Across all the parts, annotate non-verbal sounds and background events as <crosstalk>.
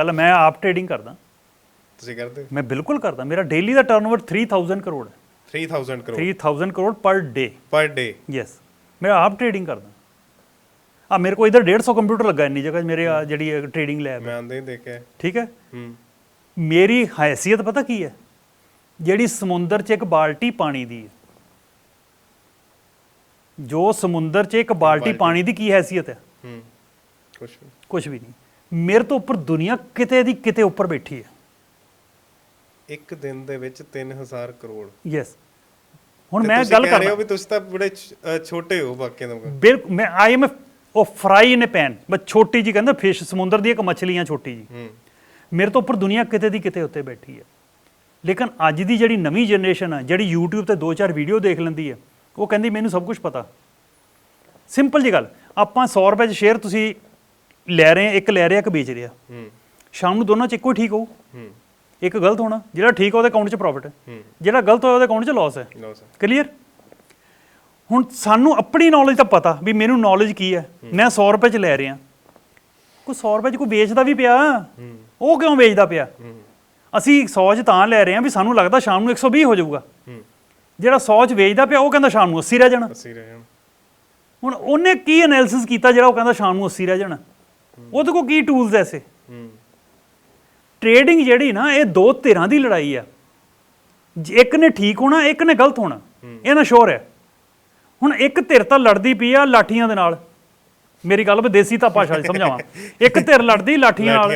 ਚੱਲ ਮੈਂ ਆਪ ਟ੍ਰੇਡਿੰਗ ਕਰਦਾ। ਤੁਸੀਂ ਕਰਦੇ ਹੋ? ਮੈਂ ਬਿਲਕੁਲ ਕਰਦਾ। ਮੇਰਾ ਡੇਲੀ ਦਾ ਟਰਨਓਵਰ 3000 ਕਰੋੜ ਹੈ। 3000 ਕਰੋੜ? 3000 ਕਰੋੜ ਪਰ ਡੇ ਪਰ ਡੇ ਯੈਸ ਮੈਂ ਆਪ ਟ੍ਰੇਡਿੰਗ ਕਰਦਾ। ਆ ਮੇਰੇ ਕੋਲ ਇਧਰ 150 ਕੰਪਿਊਟਰ ਲੱਗਾ ਇੰਨੀ ਜਗ੍ਹਾ 'ਚ ਮੇਰੇ ਆਹ ਜਿਹੜੀ ਟ੍ਰੇਡਿੰਗ ਲੈਬ ਮੈਂ ਆਂਦੇ ਹੀ ਦੇਖਿਆ। ਠੀਕ ਹੈ? ਹੂੰ। ਮੇਰੀ ਹੈਸੀਅਤ ਪਤਾ ਕੀ ਹੈ? ਜਿਹੜੀ ਸਮੁੰਦਰ 'ਚ ਇੱਕ ਬਾਲਟੀ ਪਾਣੀ ਦੀ ਹੈ। ਜੋ ਸਮੁੰਦਰ 'ਚ ਇੱਕ ਬਾਲਟੀ ਪਾਣੀ ਦੀ ਕੀ ਹੈਸੀਅਤ ਹੈ? ਹੂੰ। ਕੁਛ ਵੀ। ਕੁਝ ਵੀ ਨਹੀਂ। ਮੇਰੇ ਤੋਂ ਉੱਪਰ ਦੁਨੀਆ ਕਿਤੇ ਦੀ ਕਿਤੇ ਉੱਪਰ ਬੈਠੀ ਹੈ। ਇੱਕ ਦਿਨ ਦੇ ਵਿੱਚ 3000 ਕਰੋੜ। ਯੈਸ ਹੁਣ ਮੈਂ ਗੱਲ ਕਹਿ ਰਹੇ ਵੀ ਤੁਸੀਂ ਤਾਂ ਬੜੇ ਛੋਟੇ ਹੋ ਬਾਕੀਆਂ ਤੋਂ। ਬਿਲਕੁਲ ਮੈਂ ਆਈ ਐਮ ਉਹ ਫਰਾਈ ਇਨ ਪੈਨ ਬਸ ਛੋਟੀ ਜੀ ਕਹਿੰਦਾ ਫਿਸ਼ ਸਮੁੰਦਰ ਦੀ ਇੱਕ ਮੱਛਲੀਆਂ ਛੋਟੀ ਜੀ ਮੇਰੇ ਤੋਂ ਉੱਪਰ ਦੁਨੀਆ ਕਿਤੇ ਦੀ ਕਿਤੇ ਉੱਤੇ ਬੈਠੀ ਹੈ। ਲੇਕਿਨ ਅੱਜ ਦੀ ਜਿਹੜੀ ਨਵੀਂ ਜਨਰੇਸ਼ਨ ਹੈ ਜਿਹੜੀ YouTube ਤੇ ਦੋ ਚਾਰ ਵੀਡੀਓ ਦੇਖ ਲੈਂਦੀ ਹੈ ਉਹ ਕਹਿੰਦੀ ਮੈਨੂੰ ਸਭ ਕੁਝ ਪਤਾ। ਸਿੰਪਲ ਜੀ ਗੱਲ। ਆਪਾਂ 100 ਰੁਪਏ 'ਚ ਸ਼ੇਅਰ ਤੁਸੀਂ ਲੈ ਰਹੇ ਆ ਇੱਕ ਲੈ ਰਿਹਾ ਇੱਕ ਵੇਚ ਰਿਹਾ ਹੂੰ। ਸ਼ਾਮ ਨੂੰ ਦੋਨਾਂ 'ਚ ਇੱਕੋ ਹੀ ਠੀਕ ਹੋਊ। ਹੂੰ। ਇੱਕ ਗਲਤ ਹੋਣਾ ਜਿਹੜਾ ਠੀਕ ਆ ਉਹਦੇ ਅਕਾਊਂਟ 'ਚ ਪ੍ਰੋਫਿਟ ਹੈ। ਜਿਹੜਾ ਗਲਤ ਹੋਇਆ ਉਹਦੇ ਅਕਾਊਂਟ 'ਚ ਲਾਸ ਹੈ। ਲਓ ਸਰ ਕਲੀਅਰ ਹੁਣ ਸਾਨੂੰ ਆਪਣੀ ਨੌਲੇਜ ਤਾਂ ਪਤਾ ਵੀ ਮੈਨੂੰ ਨੌਲੇਜ ਕੀ ਹੈ। ਮੈਂ 100 ਰੁਪਏ 'ਚ ਲੈ ਰਿਹਾ। ਕੋਈ 100 ਰੁਪਏ 'ਚ ਕੋਈ ਵੇਚਦਾ ਵੀ ਪਿਆ? ਉਹ ਕਿਉਂ ਵੇਚਦਾ ਪਿਆ? ਅਸੀਂ 100 'ਚ ਤਾਂ ਲੈ ਰਹੇ ਹਾਂ ਵੀ ਸਾਨੂੰ ਲੱਗਦਾ ਸ਼ਾਮ ਨੂੰ 120 ਹੋ ਜਾਊਗਾ। ਹੂੰ। ਜਿਹੜਾ 100 'ਚ ਵੇਚਦਾ ਪਿਆ ਉਹ ਕਹਿੰਦਾ ਸ਼ਾਮ ਨੂੰ 80 ਰਹਿ ਜਾਣਾ। ਅਸੀਂ ਰਹੇ ਹਾਂ ਹੁਣ ਉਹਨੇ ਕੀ ਐਨਾਲਿਸਿਸ ਕੀਤਾ ਜਿਹੜਾ ਉਹ ਕਹਿੰਦਾ ਸ਼ਾਮ ਨੂੰ 80 ਰਹਿ ਜਾਣਾ? ਉਹਦੇ ਕੋਲ ਕੀ ਟੂਲਸ ਐਸੇ ਟ੍ਰੇਡਿੰਗ ਜਿਹੜੀ ਨਾ ਇਹ ਦੋ ਧਿਰਾਂ ਦੀ ਲੜਾਈ ਆ। ਇੱਕ ਨੇ ਠੀਕ ਹੋਣਾ ਇੱਕ ਨੇ ਗਲਤ ਹੋਣਾ। ਇਹ ਨਾ ਸ਼ੋਰ ਹੈ ਹੁਣ ਇੱਕ ਧਿਰ ਤਾਂ ਲੜਦੀ ਪਈ ਆ ਲਾਠੀਆਂ ਦੇ ਨਾਲ। ਮੇਰੀ ਗੱਲ ਵੀ ਦੇਸੀ ਤਾਂ ਭਾਸ਼ਾ 'ਚ ਸਮਝਾਵਾਂ। ਇੱਕ ਧਿਰ ਲੜਦੀ ਲਾਠੀਆਂ ਨਾਲ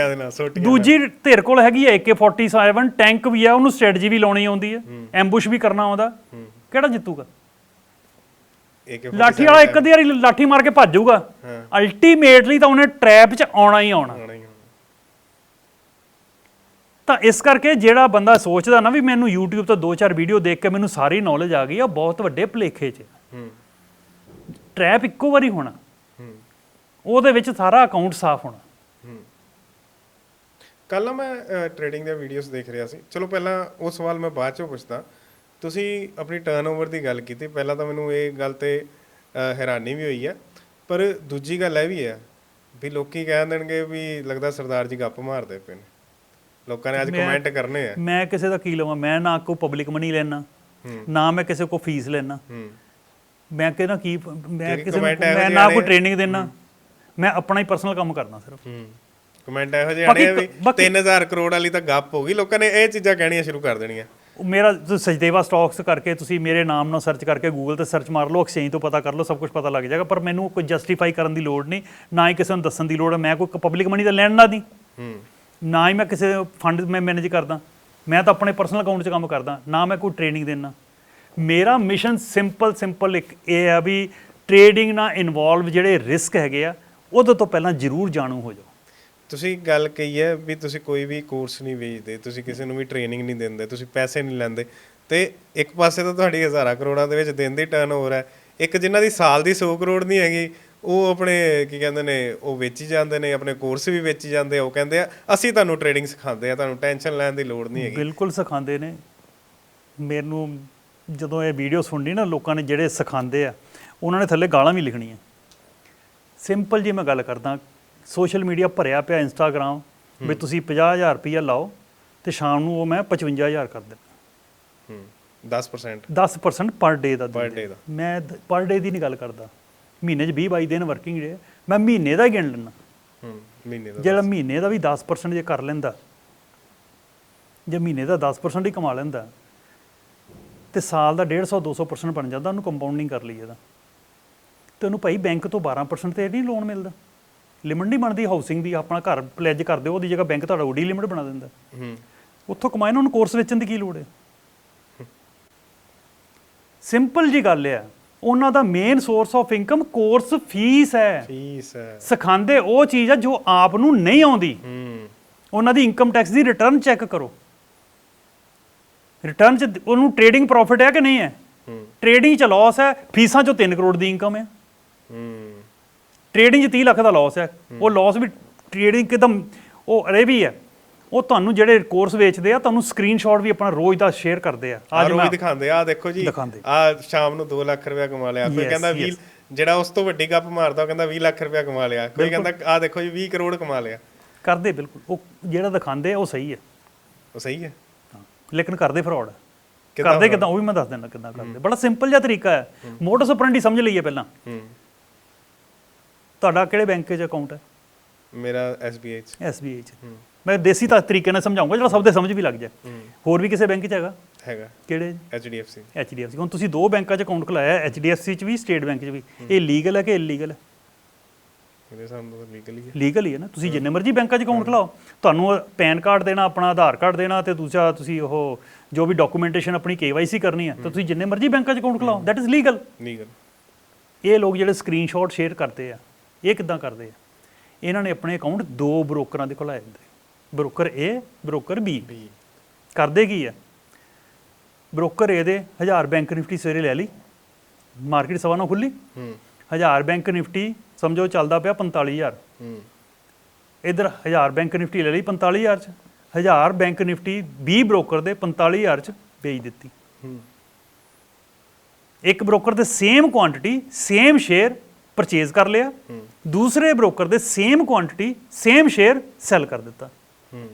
ਦੂਜੀ ਧਿਰ ਕੋਲ ਹੈਗੀ ਹੈ AK47 ਟੈਂਕ ਵੀ ਆ ਉਹਨੂੰ ਸਟ੍ਰੈਟਜੀ ਵੀ ਲਾਉਣੀ ਆਉਂਦੀ ਹੈ। ਐਂਬੁਸ਼ ਵੀ ਕਰਨਾ ਆਉਂਦਾ। ਕਿਹੜਾ ਜਿੱਤੂਗਾ? ਲਾਠੀ ਵਾਲਾ ਇੱਕ ਅੱਧੀ ਵਾਰੀ ਲਾਠੀ ਮਾਰ ਕੇ ਭੱਜ ਜਾਊਗਾ। ਅਲਟੀਮੇਟਲੀ ਤਾਂ ਉਹਨੇ ਟ੍ਰੈਪ 'ਚ ਆਉਣਾ ਹੀ ਆਉਣਾ। ਤਾਂ ਇਸ ਕਰਕੇ ਜਿਹੜਾ ਬੰਦਾ ਸੋਚਦਾ ਨਾ ਵੀ ਮੈਨੂੰ YouTube ਤੋਂ ਦੋ ਚਾਰ ਵੀਡੀਓ ਦੇਖ ਕੇ ਮੈਨੂੰ ਸਾਰੀ ਨੌਲੇਜ ਆ ਗਈ ਆ ਬਹੁਤ ਵੱਡੇ ਭੁਲੇਖੇ 'ਚ। ਹੂੰ। ਟ੍ਰੈਪ ਇੱਕੋ ਵਾਰੀ ਹੋਣਾ। ਹੂੰ। ਉਹਦੇ ਵਿੱਚ ਸਾਰਾ ਅਕਾਊਂਟ ਸਾਫ਼ ਹੋਣਾ। ਕੱਲ ਮੈਂ ਟ੍ਰੇਡਿੰਗ ਦੀਆਂ ਵੀਡੀਓਜ਼ ਦੇਖ ਰਿਹਾ ਸੀ। ਚਲੋ ਪਹਿਲਾਂ ਉਹ ਸਵਾਲ ਮੈਂ ਬਾਅਦ ਚੋਂ ਪੁੱਛਦਾ। ਤੁਸੀਂ ਆਪਣੀ ਟਰਨਓਵਰ ਦੀ ਗੱਲ ਕੀਤੀ ਪਹਿਲਾਂ ਤਾਂ ਮੈਨੂੰ ਇਹ ਗੱਲ ਤੇ ਹੈਰਾਨੀ ਵੀ ਹੋਈ ਹੈ ਪਰ ਦੂਜੀ ਗੱਲ ਇਹ ਵੀ ਹੈ ਵੀ ਲੋਕੀ ਕਹਿ ਦੇਣਗੇ ਵੀ ਲੱਗਦਾ ਸਰਦਾਰ ਜੀ ਗੱਪ ਮਾਰਦੇ ਪਏ ਨੇ। ਲੋਕਾਂ ਨੇ ਅੱਜ ਕਮੈਂਟ ਕਰਨੇ ਆ। ਮੈਂ ਕਿਸੇ ਦਾ ਕੀ ਲਵਾਂ? ਮੈਂ ਨਾ ਕੋ ਪਬਲਿਕ ਮਨੀ ਲੈਣਾ ਨਾ ਮੈਂ ਕਿਸੇ ਕੋ ਫੀਸ ਲੈਣਾ ਮੈਂ ਕਿਹਦਾ ਕੀ ਮੈਂ ਕਿਸੇ ਮੈਂ ਨਾ ਕੋਈ ਟ੍ਰੇਨਿੰਗ ਦੇਣਾ ਮੈਂ ਆਪਣਾ ਹੀ ਪਰਸਨਲ ਕੰਮ ਕਰਨਾ ਸਿਰਫ। ਕਮੈਂਟ ਇਹੋ ਜਿਹੇ ਆਣੇ ਆ ਵੀ ਕ- ਬਾਕੀ- 3000 ਕਰੋੜ ਵਾਲੀ ਤਾਂ ਗੱਪ ਹੋ ਗਈ ਲੋਕਾਂ ਨੇ ਇਹ ਚੀਜ਼ਾਂ ਕਹਿਣੀਆਂ ਸ਼ੁਰੂ ਕਰ ਦੇਣੀਆਂ। ਮੇਰਾ ਤੁਸੀਂ ਸਜਦੇਵਾ ਸਟਾਕਸ ਕਰਕੇ ਤੁਸੀਂ ਮੇਰੇ ਨਾਮ ਨਾਲ ਸਰਚ ਕਰਕੇ ਗੂਗਲ ਤੇ ਸਰਚ ਮਾਰ ਲਓ ਐਕਸਚੇਂਜ ਤੋਂ ਪਤਾ ਕਰ ਲਓ ਸਭ ਕੁਝ ਪਤਾ ਲੱਗ ਜਾਏਗਾ ਪਰ ਮੈਨੂੰ ਕੋਈ ਜਸਟੀਫਾਈ ਕਰਨ ਦੀ ਲੋੜ ਨਹੀਂ ਨਾ ਹੀ ਕਿਸੇ ਨੂੰ ਦੱਸਣ ਦੀ ਲੋੜ ਹੈ ਮੈਂ ਕੋਈ ਪਬਲਿਕ ਮਨੀ ਦਾ ਲੈਣ ਨਾ ਦੀ। ਹੂੰ। ਨਾ ਹੀ ਮੈਂ ਕਿਸੇ ਫੰਡ ਮੈਂ ਮੈਨੇਜ ਕਰਦਾ ਮੈਂ ਤਾਂ ਆਪਣੇ ਪਰਸਨਲ ਅਕਾਊਂਟ 'ਚ ਕੰਮ ਕਰਦਾ ਨਾ ਮੈਂ ਕੋਈ ਟ੍ਰੇਨਿੰਗ ਦੇਣਾ ਮੇਰਾ ਮਿਸ਼ਨ ਸਿੰਪਲ ਸਿੰਪਲ ਇੱਕ ਇਹ ਆ ਵੀ ਟ੍ਰੇਡਿੰਗ ਨਾਲ ਇਨਵੋਲਵ ਜਿਹੜੇ ਰਿਸਕ ਹੈਗੇ ਆ ਉਹਦੇ ਤੋਂ ਪਹਿਲਾਂ ਜ਼ਰੂਰ ਜਾਣੂ ਹੋ ਜਾਓ। ਤੁਸੀਂ ਗੱਲ ਕਹੀ ਹੈ ਵੀ ਤੁਸੀਂ ਕੋਈ ਵੀ ਕੋਰਸ ਨਹੀਂ ਵੇਚਦੇ, ਤੁਸੀਂ ਕਿਸੇ ਨੂੰ ਵੀ ਟ੍ਰੇਨਿੰਗ ਨਹੀਂ ਦਿੰਦੇ, ਤੁਸੀਂ ਪੈਸੇ ਨਹੀਂ ਲੈਂਦੇ। ਤੇ ਇੱਕ ਪਾਸੇ ਤਾਂ ਤੁਹਾਡੀ ਹਜ਼ਾਰਾਂ ਕਰੋੜਾਂ ਦੇ ਵਿੱਚ ਦਿਨ ਦੀ ਟਰਨਓਵਰ ਹੈ। ਇੱਕ ਜਿਨ੍ਹਾਂ ਦੀ ਸਾਲ ਦੀ 100 ਕਰੋੜ ਨਹੀਂ ਹੈਗੀ, ਉਹ ਆਪਣੇ ਕੀ ਕਹਿੰਦੇ ਨੇ, ਉਹ ਵੇਚੀ ਜਾਂਦੇ ਨੇ, ਆਪਣੇ ਕੋਰਸ ਵੀ ਵੇਚੀ ਜਾਂਦੇ ਆ, ਉਹ ਕਹਿੰਦੇ ਆ, ਅਸੀਂ ਤੁਹਾਨੂੰ ਟ੍ਰੇਡਿੰਗ ਸਿਖਾਉਂਦੇ ਆ, ਤੁਹਾਨੂੰ ਟੈਨਸ਼ਨ ਲੈਣ ਦੀ ਲੋੜ ਨਹੀਂ ਹੈਗੀ। ਬਿਲਕੁਲ ਸਿਖਾਉਂਦੇ ਨੇ। ਮੈਨੂੰ ਜਦੋਂ ਇਹ ਵੀਡੀਓ ਸੁਣਨੀ ਨਾ, ਲੋਕਾਂ ਨੇ ਜਿਹੜੇ ਸਿਖਾਉਂਦੇ ਆ, ਉਹਨਾਂ ਨੇ ਥੱਲੇ ਗਾਲਾਂ ਵੀ ਲਿਖਣੀਆਂ। ਸਿੰਪਲ ਜੀ ਮੈਂ ਗੱਲ ਕਰਦਾ ਸੋਸ਼ਲ ਮੀਡੀਆ ਭਰਿਆ ਪਿਆ ਇੰਸਟਾਗ੍ਰam ਵੀ ਤੁਸੀਂ 50000 ਰੁਪਈਆ ਲਾਓ ਤੇ ਸ਼ਾਮ ਨੂੰ ਉਹ ਮੈਂ 55000 ਕਰ ਦਿੰਦਾ। ਹੂੰ 10% 10% ਪਰ ਡੇ ਦਾ ਦਿੰਦੇ। day ਦਾ। ਮੈਂ ਪਰ ਡੇ ਦੀ ਨਹੀਂ ਗੱਲ ਕਰਦਾ। ਮਹੀਨੇ 'ਚ 20 22 ਦਿਨ ਵਰਕਿੰਗ ਡੇ ਮੈਂ ਮਹੀਨੇ ਦਾ ਹੀ ਗਿਣ ਲੈਣਾ ਹੂੰ ਮਹੀਨੇ ਦਾ ਜਿਹੜਾ ਮਹੀਨੇ ਦਾ ਵੀ 10% ਜੇ ਕਰ ਲੈਂਦਾ ਜੇ ਮਹੀਨੇ ਦਾ 10% ਹੀ ਕਮਾ ਲੈਂਦਾ ਤੇ ਸਾਲ ਦਾ 150 200% ਬਣ ਜਾਂਦਾ ਉਹਨੂੰ ਕੰਪਾਊਂਡਿੰਗ ਕਰ ਲਈ ਇਹਦਾ ਤੇ ਉਹਨੂੰ ਭਾਈ ਬੈਂਕ ਤੋਂ 12% ਤੇ ਨਹੀਂ ਲੋਨ ਮਿਲਦਾ। ਲਿਮਿਟ ਨਹੀਂ ਬਣਦੀ ਹਾਊਸਿੰਗ ਦੀ ਆਪਣਾ ਘਰ ਪਲੇਜ ਕਰ ਦਿਓ ਉਹਦੀ ਜਗ੍ਹਾ ਬੈਂਕ ਤੁਹਾਡਾ ਓਡੀ ਲਿਮਿਟ ਬਣਾ ਦਿੰਦਾ। ਹੂੰ। ਉੱਥੋਂ ਕਮਾਏ ਨਾ ਉਹਨੂੰ ਕੋਰਸ ਵੇਚਣ ਦੀ ਕੀ ਲੋੜ ਹੈ? ਸਿੰਪਲ ਜੀ ਗੱਲ ਹੈ ਉਹਨਾਂ ਦਾ main source of income course fee ਹੈ। ਫੀਸ ਹੈ। ਸਿਖਾਉਂਦੇ ਉਹ ਚੀਜ਼ ਆ ਜੋ ਆਪ ਨੂੰ ਨਹੀਂ ਆਉਂਦੀ। ਹੂੰ। ਉਹਨਾਂ ਦੀ ਇਨਕਮ ਟੈਕਸ ਦੀ ਰਿਟਰਨ ਚੈੱਕ ਕਰੋ। ਰਿਟਰਨ ਚ ਉਹਨੂੰ ਟ੍ਰੇਡਿੰਗ ਪ੍ਰੋਫਿਟ ਹੈ ਕਿ ਨਹੀਂ ਹੈ? ਹੂੰ। ਟ੍ਰੇਡਿੰਗ ਚ ਲਾਸ ਹੈ ਫੀਸਾਂ ਚੋਂ 3 ਕਰੋੜ ਦੀ ਇਨਕਮ ਹੈ। ਹੂੰ। ਟ੍ਰੇਡਿੰਗ ਚ 30 ਲੱਖ ਦਾ ਲਾਸ ਹੈ। ਉਹ ਲਾਸ ਵੀ ਟ੍ਰੇਡਿੰਗ ਕਿਦਮ ਉਹ ਅਰੇ ਵੀ ਹੈ। ਉਹ ਤੁਹਾਨੂੰ ਜਿਹੜੇ ਕੋਰਸ ਵੇਚਦੇ ਆ ਤੁਹਾਨੂੰ ਸਕਰੀਨਸ਼ਾਟ ਵੀ ਆਪਣਾ ਰੋਜ਼ ਦਾ ਸ਼ੇਅਰ ਕਰਦੇ ਆ। ਆ ਅੱਜ ਰੋਜ਼ ਮੈਂ ਦਿਖਾਉਂਦੇ ਆ ਦੇਖੋ ਜੀ। ਆ ਸ਼ਾਮ ਨੂੰ 2 ਲੱਖ ਰੁਪਇਆ ਕਮਾ ਲਿਆ। ਕੋਈ ਕਹਿੰਦਾ 20 yes. ਜਿਹੜਾ ਉਸ ਤੋਂ ਵੱਡੀ ਗੱਪ ਮਾਰਦਾ ਉਹ ਕਹਿੰਦਾ 20 ਲੱਖ ਰੁਪਇਆ ਕਮਾ ਲਿਆ। ਕੋਈ ਕਹਿੰਦਾ ਆ ਦੇਖੋ ਜੀ 20 ਕਰੋੜ ਕਮਾ ਲਿਆ। ਕਰਦੇ ਬਿਲਕੁਲ। ਉਹ ਜਿਹੜਾ ਦਿਖਾਉਂਦੇ ਆ ਉਹ ਸਹੀ ਹੈ। ਉਹ ਸਹੀ ਹੈ। ਲੇਕਿਨ ਕਰਦੇ ਫਰਾਡ ਕਰਦੇ ਕਿਦਾਂ ਉਹ ਵੀ ਮੈਂ ਦੱਸ ਦਿੰਦਾ ਕਿਦਾਂ ਕਰਦੇ। ਬੜਾ ਸਿੰਪਲ ਜਿਹਾ ਤਰੀਕਾ ਹੈ। ਮੋਟਰਸ ਆਪਰੈਂਡੀ ਸਮਝ ਲਈਏ ਪਹਿਲਾਂ। ਤੁਹਾਡਾ ਕਿਹੜੇ ਬੈਂਕ 'ਚ ਅਕਾਊਂਟ ਹੈ? ਮੇਰਾ SBI ਚ। SBI 'ਚ। ਮੈਂ ਦੇਸੀ ਤਾਂ ਤਰੀਕੇ ਨਾਲ ਸਮਝਾਉਂਗਾ ਜਿਹੜਾ ਸਭ ਦੇ ਸਮਝ ਵੀ ਲੱਗ ਜਾਏ। ਹੋਰ ਵੀ ਕਿਸੇ ਬੈਂਕ 'ਚ ਹੈਗਾ? ਹੈਗਾ। ਕਿਹੜੇ? HDFC HDFC ਹੁਣ ਤੁਸੀਂ ਦੋ ਬੈਂਕਾਂ 'ਚ ਅਕਾਊਂਟ ਖੁਲਾਇਆ HDFC 'ਚ ਵੀ ਸਟੇਟ ਬੈਂਕ 'ਚ ਵੀ। ਇਹ ਲੀਗਲ ਹੈ ਕਿ ਇਲੀਗਲ ਹੈ? ਮੇਰੇ ਸਾਹਮਣੇ ਤਾਂ ਲੀਗਲ ਹੀ ਹੈ। ਲੀਗਲ ਹੀ ਹੈ ਨਾ? ਤੁਸੀਂ ਜਿੰਨੇ ਮਰਜ਼ੀ ਬੈਂਕਾਂ 'ਚ ਅਕਾਊਂਟ ਖੁਲਾਓ। ਤੁਹਾਨੂੰ ਪੈਨ ਕਾਰਡ ਦੇਣਾ ਆਪਣਾ ਆਧਾਰ ਕਾਰਡ ਦੇਣਾ ਤੇ ਦੂਜਾ ਤੁਸੀਂ ਉਹ ਜੋ ਵੀ ਡਾਕੂਮੈਂਟੇਸ਼ਨ ਆਪਣੀ KYC ਕਰਨੀ ਹੈ ਤਾਂ ਤੁਸੀਂ ਜਿੰਨੇ ਮਰਜ਼ੀ ਬੈਂਕਾਂ 'ਚ ਅਕਾਊਂਟ ਖੁਲਾਓ। ਦੈਟ ਇਜ਼ ਲੀਗਲ ਲੀਗਲ ਇਹ ਲੋਕ ਜਿਹੜੇ ਸਕਰੀਨਸ਼ਾਟ ਸ਼ੇਅਰ ਕਰਦੇ ਆ ਇਹ ਕਿੱਦਾਂ ਕਰਦੇ ਆ? ਇਹਨਾਂ ਨੇ ਆਪਣੇ ਅਕਾਊਂਟ ਦੋ ਬ੍ਰੋਕਰਾਂ ਦੇ ਖੁਲਾਏ ਹੁੰਦੇ ਬ੍ਰੋਕਰ A ਬ੍ਰੋਕਰ B ਕਰਦੇ ਕੀ ਆ? ਬ੍ਰੋਕਰ A ਦੇ 1000 ਬੈਂਕ ਨਿਫਟੀ ਸਵੇਰੇ ਲੈ ਲਈ ਮਾਰਕੀਟ ਸਵਾ ਨੂੰ ਖੁੱਲੀ ਹੂੰ। 1000 ਬੈਂਕ ਨਿਫਟੀ ਸਮਝੋ ਚੱਲਦਾ ਪਿਆ 45000 ਹੂੰ। ਇਧਰ 1000 ਬੈਂਕ ਨਿਫਟੀ ਲੈ ਲਈ 45000 ਚ। 1000 ਬੈਂਕ ਨਿਫਟੀ 20 ਬ੍ਰੋਕਰ ਦੇ 45000 ਚ ਵੇਚ ਦਿੱਤੀ। ਹੂੰ। ਇੱਕ ਬ੍ਰੋਕਰ ਦੇ same quantity same share purchase ਕਰ ਲਿਆ। ਦੂਸਰੇ ਬ੍ਰੋਕਰ ਦੇ same quantity same share sell ਕਰ ਦਿੱਤਾ। ਹੂੰ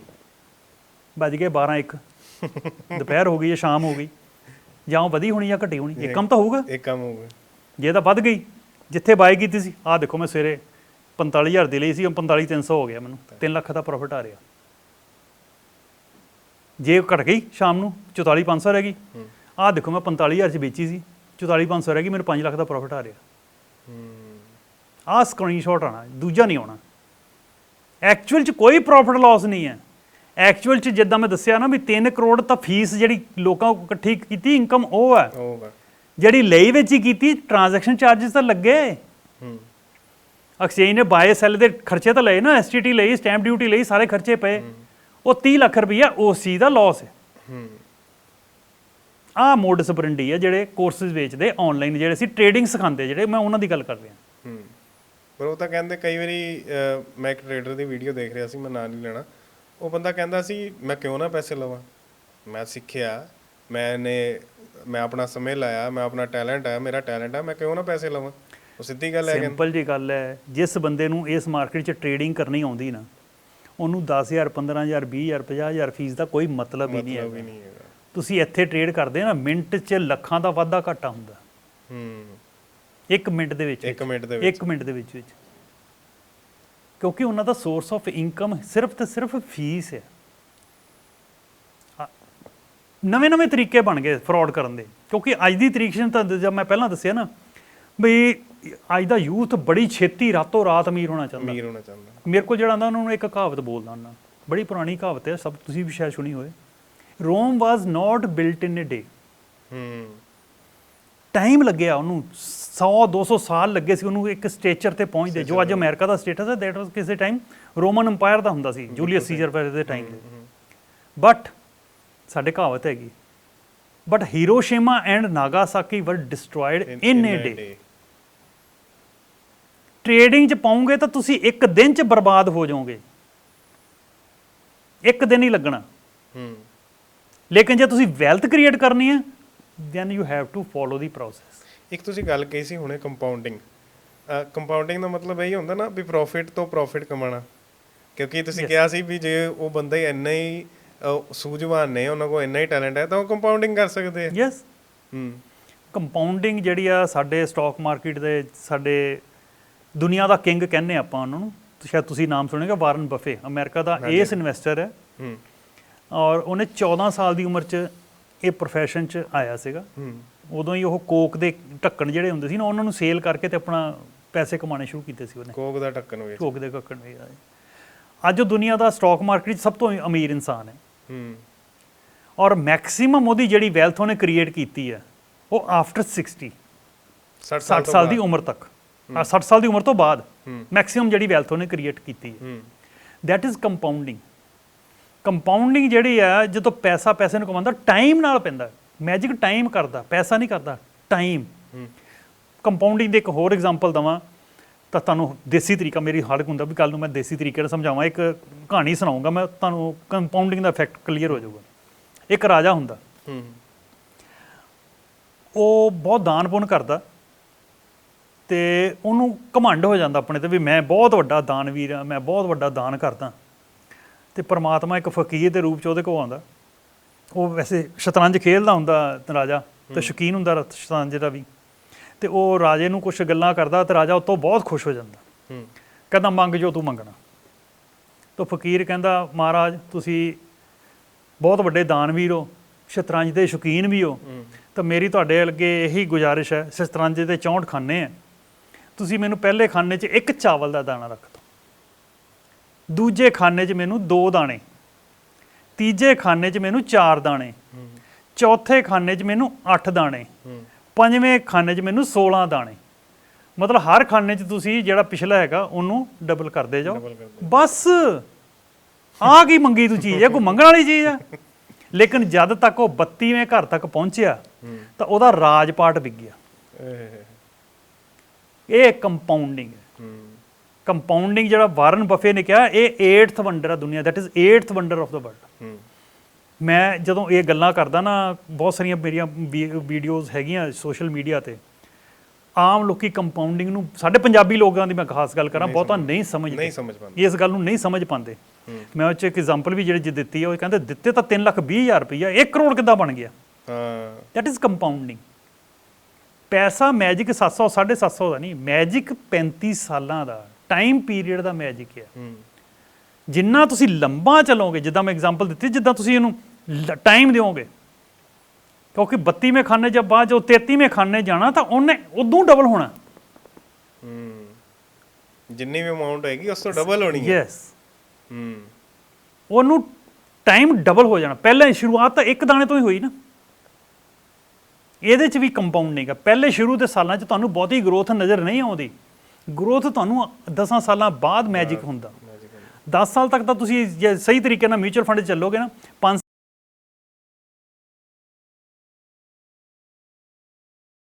ਵੱਜ ਗਏ 12 1 <laughs> ਦੁਪਹਿਰ ਹੋ ਗਈ ਜਾਂ ਸ਼ਾਮ ਹੋ ਗਈ। ਜਾਂ ਉਹ ਵਧੀ ਹੋਣੀ ਜਾਂ ਘਟੀ ਹੋਣੀ ਇੱਕ ਕੰਮ ਤਾਂ ਹੋਊਗਾ। ਇੱਕ ਕੰਮ ਹੋ ਗਿਆ ਜੇ ਤਾਂ ਵੱਧ ਗਈ ਜਿੱਥੇ ਬਾਈ ਕੀਤੀ ਸੀ ਆਹ ਦੇਖੋ ਮੈਂ ਸਵੇਰੇ 45000 ਦੀ ਲਈ ਸੀ ਹੁਣ 45300 ਹੋ ਗਿਆ ਮੈਨੂੰ। 3 ਲੱਖ ਦਾ ਪ੍ਰੋਫਿਟ ਆ ਰਿਹਾ। ਜੇ ਉਹ ਘਟ ਗਈ ਸ਼ਾਮ ਨੂੰ 44500 ਰਹਿ ਗਈ। ਆਹ ਦੇਖੋ ਮੈਂ 45000 ਚ ਵੇਚੀ ਸੀ 44500 ਰਹਿ ਗਈ ਮੈਨੂੰ 5 ਲੱਖ ਦਾ ਪ੍ਰੋਫਿਟ ਆ ਰਿਹਾ। ਹੂੰ। ਆਹ ਸਕਰੀਨਸ਼ਾਟ ਆਣਾ ਦੂਜਾ ਨਹੀਂ ਆਉਣਾ। ਐਕਚੁਅਲ ਚ ਕੋਈ ਪ੍ਰੋਫਿਟ ਲਾਸ ਨਹੀਂ ਹੈ। ਐਕਚੁਅਲ ਚ ਜਿੱਦਾਂ ਮੈਂ ਦੱਸਿਆ ਨਾ ਵੀ 3 ਕਰੋੜ ਤਾਂ ਫੀਸ ਜਿਹੜੀ ਲੋਕਾਂ ਕੋਲ ਇਕੱਠੀ ਕੀਤੀ ਇਨਕਮ ਉਹ ਹੈ। ਜਿਹੜੀ ਲਈ ਵਿੱਚ ਹੀ ਕੀਤੀ ਟ੍ਰਾਂਜੈਕਸ਼ਨ ਚਾਰजेस ਤਾਂ ਲੱਗੇ। ਹੂੰ। ਐਕਸਚੇਂਜ ਨੇ ਬਾਏ ਸੈਲ ਦੇ ਖਰਚੇ ਤਾਂ ਲਏ ਨਾ ਐਸਟੀਟੀ ਲਈ ਸਟੈਂਪ ਡਿਊਟੀ ਲਈ ਸਾਰੇ ਖਰਚੇ ਪਏ। ਉਹ 30 ਲੱਖ ਰੁਪਈਆ ਉਸ ਚੀਜ਼ ਦਾ ਲਾਸ ਹੈ। ਹੂੰ। ਆਹ ਮੋਡਸ ਬਰੰਡੀ ਹੈ ਜਿਹੜੇ ਕੋਰਸਸ ਵੇਚਦੇ ਆਨਲਾਈਨ ਜਿਹੜੇ ਸੀ ਟ੍ਰੇਡਿੰਗ ਸਿਖਾਉਂਦੇ ਜਿਹੜੇ ਮੈਂ ਉਹਨਾਂ ਦੀ ਗੱਲ ਕਰ ਰਿਹਾ। ਹੂੰ। ਪਰ ਉਹ ਤਾਂ ਕਹਿੰਦੇ ਕਈ ਵਾਰੀ ਮੈਂ ਇੱਕ ਟ੍ਰੇਡਰ ਦੀ ਵੀਡੀਓ ਦੇਖ ਰਿਹਾ ਸੀ ਮੈਂ ਨਾਂ ਨਹੀਂ ਲੈਣਾ। ਉਹ ਬੰਦਾ ਕਹਿੰਦਾ ਸੀ ਮੈਂ ਕਿਉਂ ਨਾ ਪੈਸੇ ਲਵਾਂ? ਮੈਂ ਸਿੱਖਿਆ ਮੈਨੇ ਮੈਂ ਆਪਣਾ ਸਮੇਂ ਲਾਇਆ ਮੈਂ ਆਪਣਾ ਟੈਲੈਂਟ ਹੈ ਮੇਰਾ ਟੈਲੈਂਟ ਹੈ ਮੈਂ ਕਿਉਂ ਨਾ ਪੈਸੇ ਲਵਾਂ? ਉਹ ਸਿੱਧੀ ਗੱਲ ਹੈ ਸਿੰਪਲ ਜੀ ਗੱਲ ਹੈ ਜਿਸ ਬੰਦੇ ਨੂੰ ਇਸ ਮਾਰਕੀਟ 'ਚ ਟ੍ਰੇਡਿੰਗ ਕਰਨੀ ਆਉਂਦੀ ਨਾ ਉਹਨੂੰ 10000 15000 20000 50000 ਫੀਸ ਦਾ ਕੋਈ ਮਤਲਬ ਹੀ ਨਹੀਂ ਹੈ ਤੁਸੀਂ ਇੱਥੇ ਟ੍ਰੇਡ ਕਰਦੇ ਆ ਨਾ ਮਿੰਟ 'ਚ ਲੱਖਾਂ ਦਾ ਵਾਧਾ ਘਾਟਾ ਹੁੰਦਾ। ਹੂੰ। ਇੱਕ ਮਿੰਟ ਦੇ ਵਿੱਚ ਇੱਕ ਮਿੰਟ ਦੇ ਵਿੱਚ। ਇੱਕ ਮਿੰਟ ਦੇ ਵਿੱਚ ਵਿੱਚ। ਕਿਉਂਕਿ ਉਹਨਾਂ ਦਾ ਸੋਰਸ ਆਫ ਇਨਕਮ ਸਿਰਫ ਤੇ ਸਿਰਫ ਫੀਸ ਹੈ। ਨਵੇਂ ਨਵੇਂ ਤਰੀਕੇ ਬਣ ਗਏ ਫਰਾਡ ਕਰਨ ਦੇ। ਕਿਉਂਕਿ ਅੱਜ ਦੀ ਤਰੀਕ ਤਾਂ ਜਦ ਮੈਂ ਪਹਿਲਾਂ ਦੱਸਿਆ ਨਾ ਵੀ ਅੱਜ ਦਾ ਯੂਥ ਬੜੀ ਛੇਤੀ ਰਾਤੋਂ ਰਾਤ ਅਮੀਰ ਹੋਣਾ ਚਾਹੁੰਦਾ। ਅਮੀਰ ਹੋਣਾ ਚਾਹੁੰਦਾ। ਮੇਰੇ ਕੋਲ ਜਿਹੜਾ ਆਉਂਦਾ ਉਹਨਾਂ ਨੂੰ ਇੱਕ ਕਹਾਵਤ ਬੋਲਦਾ ਹੁੰਦਾ। ਬੜੀ ਪੁਰਾਣੀ ਕਹਾਵਤ ਹੈ ਸਭ ਤੁਸੀਂ ਵੀ ਸ਼ਾਇਦ ਸੁਣੀ ਹੋਵੇ। ਰੋਮ ਵਾਸ ਨਾਟ ਬਿਲਟ ਇਨ ਅ ਡੇ ਹੂੰ। ਟਾਈਮ ਲੱਗਿਆ ਉਹਨੂੰ। 100 200 ਸਾਲ ਲੱਗੇ ਸੀ ਉਹਨੂੰ ਇੱਕ ਸਟੇਚਰ ਤੇ ਪਹੁੰਚਦੇ ਜੋ ਅੱਜ ਅਮਰੀਕਾ ਦਾ ਸਟੇਟਸ ਹੈ ਦੈਟ ਵਾਸ ਕਿਸੇ ਟਾਈਮ ਰੋਮਨ ਅੰਪਾਇਰ ਦਾ ਹੁੰਦਾ ਸੀ ਜੂਲੀਅਸ ਸੀਜ਼ਰ ਦੇ ਟਾਈਮ ਬਟ ਸਾਡੇ ਕਹਾਵਤ ਹੈਗੀ but Hiroshima and Nagasaki were destroyed in a day trading ਚ ਪਾਉਂਗੇ ਤਾਂ ਤੁਸੀਂ ਇੱਕ ਦਿਨ ਚ ਬਰਬਾਦ ਹੋ ਜਾਓਗੇ। ਇੱਕ ਦਿਨ ਹੀ ਲੱਗਣਾ। ਹੂੰ। ਲੇਕਿਨ ਜੇ ਤੁਸੀਂ ਵੈਲਥ ਕ੍ਰੀਏਟ ਕਰਨੀ ਹੈ then you have to follow the process ਇੱਕ ਤੁਸੀਂ ਗੱਲ ਕਹੀ ਸੀ ਹੁਣੇ ਕੰਪਾਊਂਡਿੰਗ ਕੰਪਾਊਂਡਿੰਗ ਦਾ ਮਤਲਬ ਇਹ ਹੁੰਦਾ ਨਾ ਵੀ ਪ੍ਰੋਫਿਟ ਤੋਂ ਪ੍ਰੋਫਿਟ ਕਮਾਣਾ ਕਿਉਂਕਿ ਤੁਸੀਂ ਕਿਹਾ ਸੀ ਵੀ ਜੇ ਉਹ ਬੰਦਾ ਹੀ ਇੰਨਾ ਹੀ ਸੂਝਵਾਨ ਨੇ ਉਹਨਾਂ ਕੋਲ ਇੰਨਾ ਹੀ ਟੈਲੈਂਟ ਹੈ ਤਾਂ ਉਹ ਕੰਪਾਊਂਡਿੰਗ ਕਰ ਸਕਦੇ ਆ। ਯੈਸ ਹੂੰ। ਕੰਪਾਊਂਡਿੰਗ ਜਿਹੜੀ ਆ ਸਾਡੇ ਸਟਾਕ ਮਾਰਕੀਟ ਦੇ ਸਾਡੇ ਦੁਨੀਆ ਦਾ ਕਿੰਗ ਕਹਿੰਦੇ ਆਪਾਂ ਉਹਨਾਂ ਨੂੰ। ਸ਼ਾਇਦ ਤੁਸੀਂ ਨਾਮ ਸੁਣੇਗਾ ਵਾਰਨ ਬਫੇ ਅਮਰੀਕਾ ਦਾ ਏਸ ਇਨਵੈਸਟਰ ਹੈ। ਹੂੰ। ਔਰ ਉਹਨੇ 14 ਸਾਲ ਦੀ ਉਮਰ 'ਚ ਇਹ profession 'ਚ ਆਇਆ ਸੀਗਾ। ਹੂੰ। ਉਦੋਂ ਹੀ ਉਹ ਕੋਕ ਦੇ ਢੱਕਣ ਜਿਹੜੇ ਹੁੰਦੇ ਸੀ ਨਾ ਉਹਨਾਂ ਨੂੰ ਸੇਲ ਕਰਕੇ ਤੇ ਆਪਣਾ ਪੈਸੇ ਕਮਾਉਣੇ ਸ਼ੁਰੂ ਕੀਤੇ ਸੀ ਉਹਨੇ। ਕੋਕ ਦਾ ਢੱਕਣ ਵੇਚ ਕੋਕ ਦੇ ਢੱਕਣ ਵੀ ਆਏ ਅੱਜ ਦੁਨੀਆ ਦਾ ਸਟਾਕ ਮਾਰਕੀਟ 'ਚ ਸਭ ਤੋਂ ਅਮੀਰ ਇਨਸਾਨ ਹੈ। ਹੂੰ। ਔਰ ਮੈਕਸਿਮਮ ਉਹਦੀ ਜਿਹੜੀ ਵੈਲਥ ਉਹਨੇ ਕ੍ਰੀਏਟ ਕੀਤੀ ਹੈ ਉਹ ਆਫਟਰ 60 60 60 ਸਾਲ ਦੀ ਉਮਰ ਤੱਕ। ਆ 60 ਸਾਲ ਦੀ ਉਮਰ ਤੋਂ ਬਾਅਦ। ਮੈਕਸਿਮਮ ਜਿਹੜੀ ਵੈਲਥ ਉਹਨੇ ਕ੍ਰੀਏਟ ਕੀਤੀ ਹੈ। ਹੂੰ। ਦੈਟ ਇਜ਼ ਕੰਪਾਊਂਡਿੰਗ ਕੰਪਾਊਂਡਿੰਗ ਜਿਹੜੀ ਆ ਜਦੋਂ ਪੈਸਾ ਪੈਸੇ ਨੂੰ ਕਮਾਉਂਦਾ ਟਾਈਮ ਨਾਲ ਪੈਂਦਾ ਮੈਜਿਕ ਟਾਈਮ ਕਰਦਾ ਪੈਸਾ ਨਹੀਂ ਕਰਦਾ ਟਾਈਮ ਕੰਪਾਊਂਡਿੰਗ ਦੇ ਇੱਕ ਹੋਰ ਐਗਜ਼ਾਮਪਲ ਦਵਾਂ ਤਾਂ ਤੁਹਾਨੂੰ ਦੇਸੀ ਤਰੀਕਾ ਮੇਰੀ ਹਾਲਕ ਹੁੰਦਾ ਵੀ ਕੱਲ ਨੂੰ ਮੈਂ ਦੇਸੀ ਤਰੀਕੇ ਨਾਲ ਸਮਝਾਵਾਂ ਇੱਕ ਕਹਾਣੀ ਸੁਣਾਉਂਗਾ ਮੈਂ ਤੁਹਾਨੂੰ ਕੰਪਾਊਂਡਿੰਗ ਦਾ ਇਫੈਕਟ ਕਲੀਅਰ ਹੋ ਜਾਊਗਾ। ਇੱਕ ਰਾਜਾ ਹੁੰਦਾ ਉਹ ਬਹੁਤ ਦਾਨ ਪੁੰਨ ਕਰਦਾ ਤੇ ਉਹਨੂੰ ਘਮੰਡ ਹੋ ਜਾਂਦਾ ਆਪਣੇ ਤੇ ਵੀ ਮੈਂ ਬਹੁਤ ਵੱਡਾ ਦਾਨਵੀਰ ਆ ਮੈਂ ਬਹੁਤ ਵੱਡਾ ਦਾਨ ਕਰਦਾ। ਤੇ ਪ੍ਰਮਾਤਮਾ ਇੱਕ ਫਕੀਰ ਦੇ ਰੂਪ ਚ ਉਹਦੇ ਕੋਲ ਆਉਂਦਾ। ਉਹ ਵੈਸੇ ਸ਼ਤਰੰਜ ਖੇਡਦਾ ਹੁੰਦਾ ਰਾਜਾ ਤੇ ਸ਼ੌਕੀਨ ਹੁੰਦਾ ਸ਼ਤਰੰਜ ਦਾ ਵੀ। ਤੇ ਉਹ ਰਾਜੇ ਨੂੰ ਕੁਝ ਗੱਲਾਂ ਕਰਦਾ ਤੇ ਰਾਜਾ ਉਤੋਂ ਬਹੁਤ ਖੁਸ਼ ਹੋ ਜਾਂਦਾ। ਹੂੰ। ਕਹਿੰਦਾ ਮੰਗ ਜੋ ਤੂੰ ਮੰਗਣਾ। ਤਾਂ ਫਕੀਰ ਕਹਿੰਦਾ ਮਹਾਰਾਜ ਤੁਸੀਂ ਬਹੁਤ ਵੱਡੇ ਦਾਨਵੀਰ ਹੋ ਸ਼ਤਰੰਜ ਦੇ ਸ਼ੌਕੀਨ ਵੀ ਹੋ। ਹੂੰ। ਤਾਂ ਮੇਰੀ ਤੁਹਾਡੇ ਅੱਗੇ ਇਹੀ ਗੁਜ਼ਾਰਿਸ਼ ਹੈ ਸ਼ਤਰੰਜ ਦੇ 64 ਖਾਨੇ ਆ। ਤੁਸੀਂ ਮੈਨੂੰ ਪਹਿਲੇ ਖਾਨੇ 'ਚ ਇੱਕ ਚਾਵਲ ਦਾ ਦਾਣਾ ਰੱਖ ਦਿਓ। ਦੂਜੇ ਖਾਨੇ 'ਚ ਮੈਨੂੰ ਦੋ ਦਾਣੇ। ਤੀਜੇ ਖਾਨੇ 'ਚ ਮੈਨੂੰ ਚਾਰ ਦਾਣੇ। ਹੂੰ ਚੌਥੇ ਖਾਨੇ 'ਚ ਮੈਨੂੰ 8 ਦਾਣੇ। ਹੂੰ ਪੰਜਵੇਂ ਖਾਨੇ 'ਚ ਮੈਨੂੰ 16 ਦਾਣੇ। ਮਤਲਬ ਹਰ ਖਾਨੇ 'ਚ ਤੁਸੀਂ ਜਿਹੜਾ ਪਿਛਲਾ ਹੈਗਾ ਉਹਨੂੰ ਡਬਲ ਕਰਦੇ ਜਾਓ। ਬਸ। ਆ ਕੀ ਮੰਗੀ ਤੂੰ ਚੀਜ਼? ਹੈ ਕੋਈ ਮੰਗਣ ਵਾਲੀ ਚੀਜ਼ ਆ? ਲੇਕਿਨ ਜਦ ਤੱਕ ਉਹ 32ਵੇਂ ਘਰ ਤੱਕ ਪਹੁੰਚਿਆ ਹੂੰ ਤਾਂ ਉਹਦਾ ਰਾਜਪਾਟ ਵਿਕ ਗਿਆ। ਇਹ ਕੰਪਾਊਂਡਿੰਗ ਹੈ ਹੂੰ। ਕੰਪਾਊਂਡਿੰਗ ਜਿਹੜਾ ਵਾਰਨ ਬਫੇ ਨੇ ਕਿਹਾ ਇਹ 8th ਵੰਡਰ ਆ ਦੁਨੀਆ that is 8th wonder of the world ਮੈਂ ਜਦੋਂ ਇਹ ਗੱਲਾਂ ਕਰਦਾ ਨਾ ਬਹੁਤ ਸਾਰੀਆਂ ਮੇਰੀਆਂ ਵੀਡੀਓਜ਼ ਹੈਗੀਆਂ ਸੋਸ਼ਲ ਮੀਡੀਆ ਤੇ ਆਮ ਲੋਕੀ ਕੰਪਾਊਂਡਿੰਗ ਨੂੰ ਸਾਡੇ ਪੰਜਾਬੀ ਲੋਕਾਂ ਦੀ ਮੈਂ ਖਾਸ ਗੱਲ ਕਰਾਂ ਬਹੁਤਾ ਨਹੀਂ ਸਮਝਦੇ। ਨਹੀਂ ਸਮਝ ਪਾਉਂਦੇ। ਇਸ ਗੱਲ ਨੂੰ ਨਹੀਂ ਸਮਝ ਪਾਉਂਦੇ। ਮੈਂ ਉਹ 'ਚ ਇੱਕ ਐਗਜ਼ਾਮਪਲ ਵੀ ਜਿਹੜੀ ਜਿਹੀ ਦਿੱਤੀ ਹੈ ਉਹ ਕਹਿੰਦੇ ਦਿੱਤੇ ਤਾਂ 3 ਲੱਖ 20 ਹਜ਼ਾਰ ਰੁਪਈਆ 1 ਕਰੋੜ ਕਿੱਦਾਂ ਬਣ ਗਿਆ? ਹਾਂ। ਦੈਟ ਇਜ਼ ਕੰਪਾਊਂਡਿੰਗ ਪੈਸਾ ਮੈਜਿਕ 700 750 ਦਾ ਨਹੀਂ ਮੈਜਿਕ 35 ਸਾਲਾਂ ਦਾ। ਟਾਈਮ ਪੀਰੀਅਡ ਦਾ ਮੈਜਿਕ ਹੈ। ਜਿੰਨਾ ਤੁਸੀਂ ਲੰਬਾ ਚੱਲੋਗੇ ਜਿੱਦਾਂ ਮੈਂ ਐਗਜ਼ਾਮਪਲ ਦਿੱਤੀ ਜਿੱਦਾਂ ਤੁਸੀਂ ਇਹਨੂੰ ਟਾਈਮ ਦਿਓਗੇ ਕਿਉਂਕਿ 32ਵੇਂ ਖਾਨੇ ਜਾਂ ਬਾਅਦ ਜੋ 33ਵੇਂ ਖਾਨੇ ਜਾਣਾ ਤਾਂ ਉਹਨੇ ਉਦੋਂ ਡਬਲ ਹੋਣਾ। ਹੂੰ। ਜਿੰਨੀ ਵੀ ਅਮਾਉਂਟ ਹੋਏਗੀ ਉਸ ਤੋਂ ਡਬਲ ਹੋਣੀ ਹੈ। ਯੈਸ ਹੂੰ। ਉਹਨੂੰ ਟਾਈਮ ਡਬਲ ਹੋ ਜਾਣਾ। ਪਹਿਲਾਂ ਸ਼ੁਰੂਆਤ ਤਾਂ ਇੱਕ ਦਾਣੇ ਤੋਂ ਹੀ ਹੋਈ ਨਾ। ਇਹਦੇ ਚ ਵੀ ਕੰਪਾਊਂਡਿੰਗ ਆ ਪਹਿਲੇ ਸ਼ੁਰੂ ਦੇ ਸਾਲਾਂ ਚ ਤੁਹਾਨੂੰ ਬਹੁਤੀ ਗਰੋਥ ਨਜ਼ਰ ਨਹੀਂ ਆਉਂਦੀ। ਗਰੋਥ ਤੁਹਾਨੂੰ 10 ਸਾਲਾਂ ਬਾਅਦ ਮੈਜਿਕ ਹੁੰਦਾ। 10 ਸਾਲ ਤੱਕ ਤਾਂ ਤੁਸੀਂ ਜੇ ਸਹੀ ਤਰੀਕੇ ਨਾਲ ਮਿਊਚੁਅਲ ਫੰਡ ਚੱਲੋਗੇ ਨਾ 5